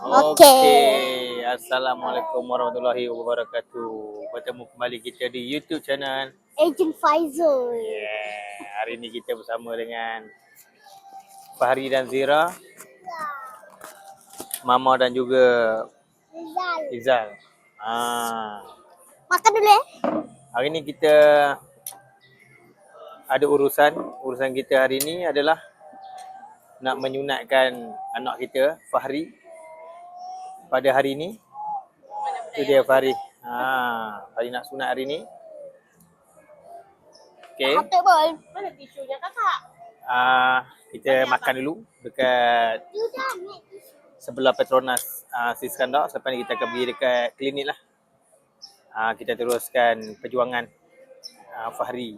Okey. Assalamualaikum warahmatullahi wabarakatuh. Bertemu kembali kita di YouTube channel. Agent Faizul. Yeah. Hari ni kita bersama dengan Fahri dan Zira. Mama dan juga Rizal. Izal. Ah. Makan dulu eh. Hari ni kita ada urusan. Urusan kita hari ni adalah nak menyunatkan anak kita, Fahri. Pada hari ni. Itu dia Fahri. Ha, Fahri nak sunat hari ni. Okay. Apa bol? Mana tisunya kakak? Ah, kita makan dulu dekat tisu. sebelah Petronas uh, Siskandar. Selepas ni kita akan pergi dekat klinik lah. Uh, kita teruskan perjuangan uh, Fahri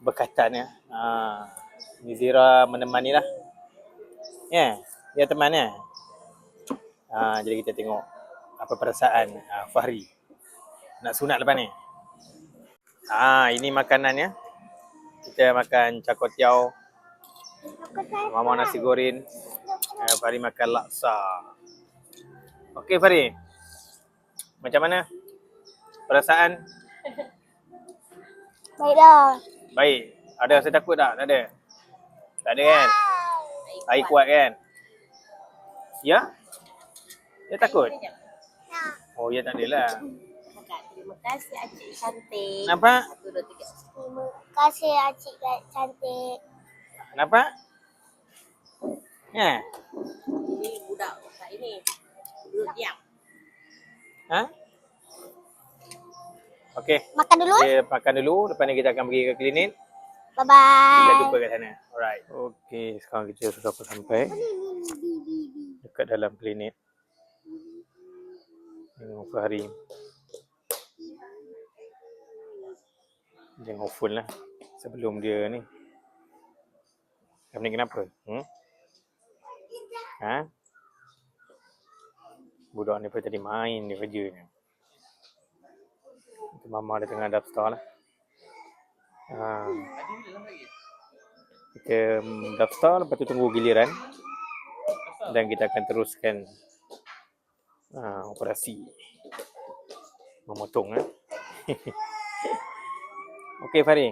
berkatan ya. Uh, ni Zira menemani lah. Ya, yeah, dia teman ya. Uh, jadi kita tengok apa perasaan uh, Fahri nak sunat lepas ni. Ah, ini makanannya. Kita makan cakotiau, mama nasi goreng, uh, Fahri makan laksa. Okey Fahri. Macam mana? Perasaan? Baiklah. Baik. Ada rasa takut tak? Tak ada. Tak ada kan? Air kuat kan? Ya? Dia takut? Oh, ya tak adalah. Kakak, terima kasih Acik cantik. Nampak? Satu, dua, tiga. Terima kasih Acik cantik. Nampak? Ya? Ini budak kakak ini. Duduk diam. Ha? Okey. Makan dulu eh. Kita makan dulu. Lepas ni kita akan pergi ke klinik. Bye Kita bye. jumpa kat sana. Alright. Okey, sekarang kita sudah sampai dekat dalam klinik. Tengok Fahri. Jangan phone lah. Sebelum dia ni. Kamu ni kenapa? Hmm? Ha? Budak ni pun tadi main dia kerja ni. Itu Mama dia tengah daftar lah. Ha. Kita mm, daftar, lepas tu tunggu giliran. Dan kita akan teruskan ha, operasi. Memotong eh. Okey Fahri.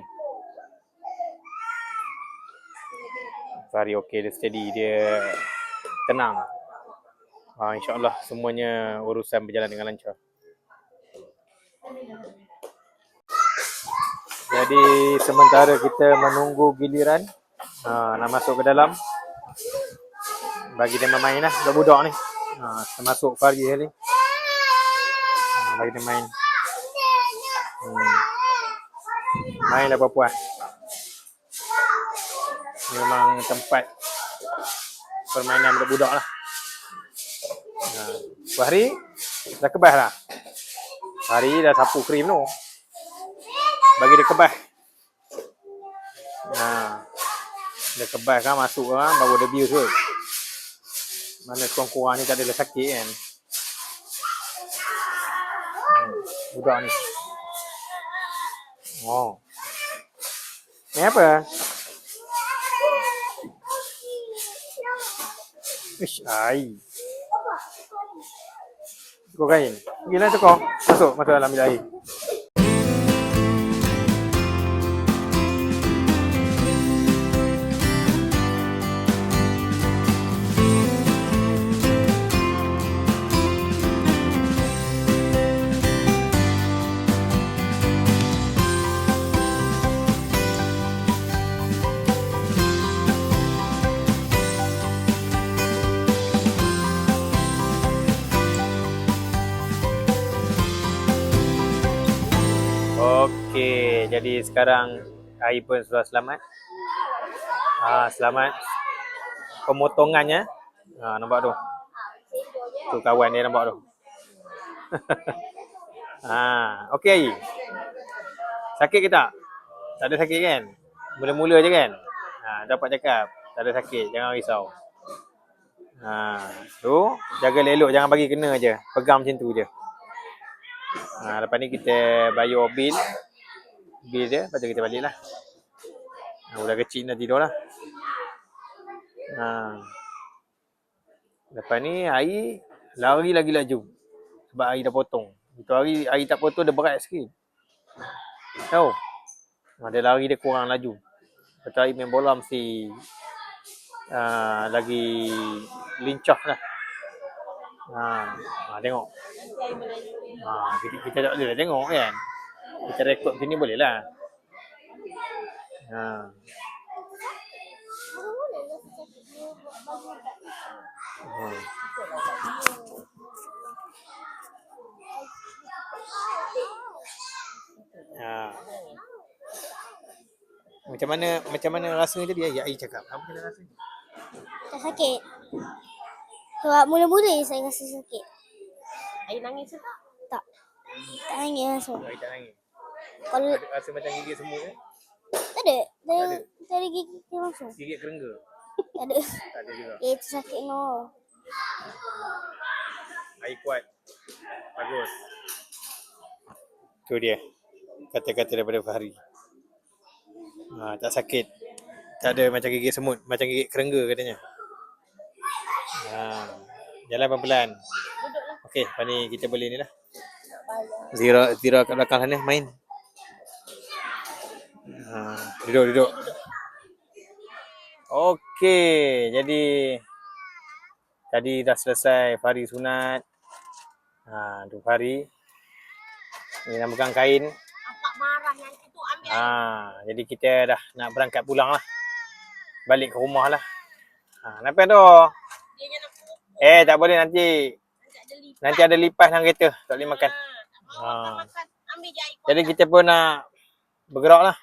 Fahri okey, dia steady, dia tenang. Ha, InsyaAllah semuanya urusan berjalan dengan lancar. Jadi sementara kita menunggu giliran ha, nak masuk ke dalam bagi dia bermain lah budak-budak ni. Ha, termasuk Fahri ni. Ha, bagi dia main. Hmm. Mainlah puan-puan. Memang tempat permainan budak-budak lah. Ha. Fahri dah kebas lah. Fahri dah sapu krim tu. Bagi dia kebas. Ha. Dia kebas kan masuk kan baru dia bius kot. Mana kurang-kurang ni tak adalah sakit kan. Hmm. Budak ni. Oh. Ni apa? Ish, ai. Tukar kain. Pergilah tukar. Masuk, masuk dalam bilik air. Jadi sekarang air pun sudah selamat. Ah, selamat pemotongannya. Ah, nampak tu. Tu kawan dia nampak tu. ah, okey. Sakit ke tak? Tak ada sakit kan? Mula-mula je kan? Ha, dapat cakap. Tak ada sakit, jangan risau. Ha, tu jaga elok jangan bagi kena je. Pegang macam tu je. Ha, lepas ni kita bayar bil. Bil dia, lepas tu kita balik lah. Ha, budak kecil dah tidur lah. Ha. Lepas ni air lari lagi laju. Sebab air dah potong. Itu hari air tak potong dia berat sikit. Tahu? Ha, dia lari dia kurang laju. Lepas tu air main bola mesti uh, lagi lincah lah. Ha, ha tengok. Ha, kita, kita tak boleh tengok kan. Kita rekod sini boleh lah. Ha. Hmm. Ha. Macam mana macam mana rasanya tadi ya Ai cakap. Apa kena rasa? Tak sakit. Sebab mula-mula je saya rasa sakit. Air nangis ke tak? Tak. Tak nangis langsung. Ai tak nangis. Kalau Ada rasa macam gigit semut ke? tak ada. Tak. Tak ada gigi dia langsung. Gigit kerengga? Tak ada. Tak ada juga. Eh, itu sakit no. Ai kuat. Bagus. Tu dia. Kata-kata daripada Fahri. Ha, tak sakit. Tak ada macam gigit semut, macam gigit kerengga katanya. Ha, jalan pelan-pelan. Okey, lepas ni kita boleh ni lah. Zira, Zira kat belakang sana main. Ha, duduk, duduk. Okey, jadi tadi dah selesai Fahri sunat. Ha, tu Fahri. Ni nak pegang kain. Nampak marah nanti tu ambil. Ha, jadi kita dah nak berangkat pulang lah. Balik ke rumah lah. Ha, kenapa tu? Dia je nak pupuk. Eh, tak boleh nanti. Nanti ada lipas dalam kereta. Tak boleh makan. Ha. Jadi kita pun nak bergerak lah.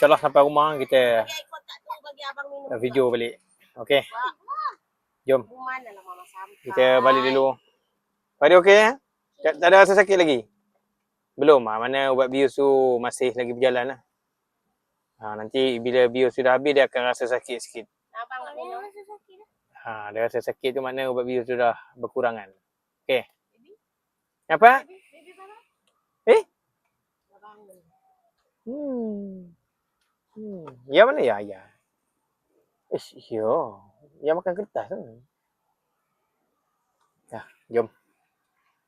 InsyaAllah sampai rumah kita video balik. Okay, Wah, jom. Mana lah mama sampai. Kita balik dulu. Fahri okey eh? Tak, tak ada rasa sakit lagi? Belum ah. Mana ubat bius tu masih lagi berjalan lah. Ha, nanti bila bius sudah habis dia akan rasa sakit sikit. Abang nak minum. rasa sakit dah. Ha, dia rasa sakit tu makna ubat bius sudah berkurangan. Okey. Apa? Baby mana? Eh? Hmm. Hmm. Ya mana ya? Ya. Ish, yo. Ya makan kertas tu. Ya, jom.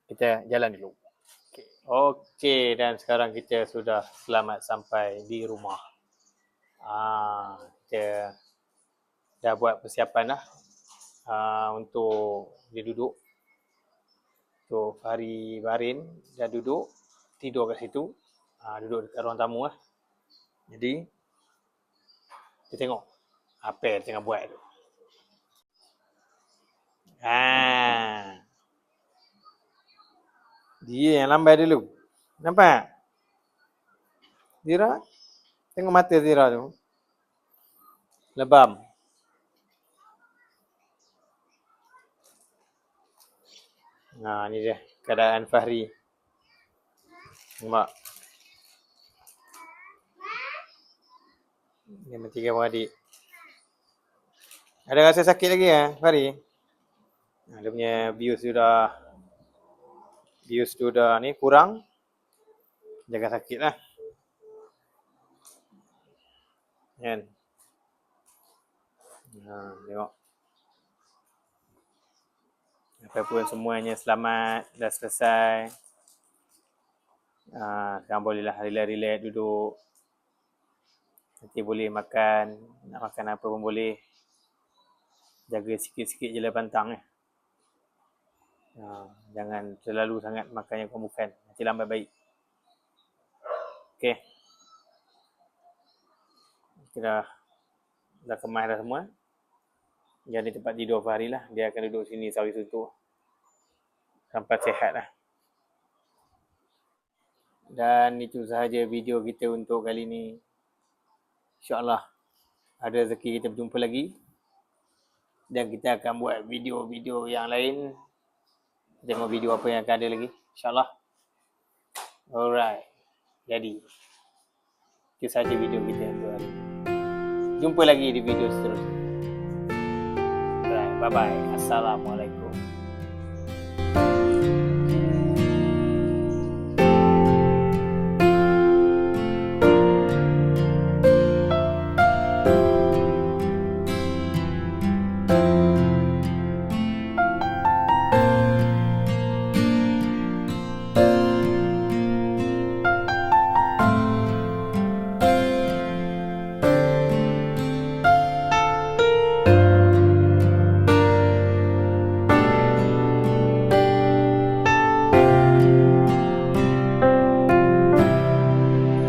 Kita jalan dulu. Okey. Okey, dan sekarang kita sudah selamat sampai di rumah. Ah, kita dah buat persiapan dah ah, untuk dia duduk. So, Fahri Barin dah duduk, tidur kat situ. Ah, duduk dekat ruang tamu lah. Jadi, kita tengok apa yang dia tengah buat tu. Ha. Dia yang lambai dulu. Nampak? Zira? Tengok mata Zira tu. Lebam. Nah, ni dia keadaan Fahri. Nampak? Dia tiga beradik. Ada rasa sakit lagi ya, Fahri? Ha, dia punya bius sudah bius tu dah ni kurang. Jaga sakit lah. Kan? Ha, tengok. Apapun semuanya selamat, dah selesai. Ha, sekarang bolehlah relax-relax duduk. Nanti boleh makan, nak makan apa pun boleh. Jaga sikit-sikit je lah pantang eh. Ha, jangan terlalu sangat makan yang bukan. Nanti lambat baik. Okey. Kita dah, dah kemas dah semua. Jadi tempat tidur Fahri lah. Dia akan duduk sini sehari sutu. Sampai sehat lah. Dan itu sahaja video kita untuk kali ni. InsyaAllah ada rezeki kita berjumpa lagi. Dan kita akan buat video-video yang lain. Tengok video apa yang akan ada lagi. InsyaAllah. Alright. Jadi. Itu sahaja video kita untuk hari. Jumpa lagi di video seterusnya. Alright. Bye-bye. Assalamualaikum.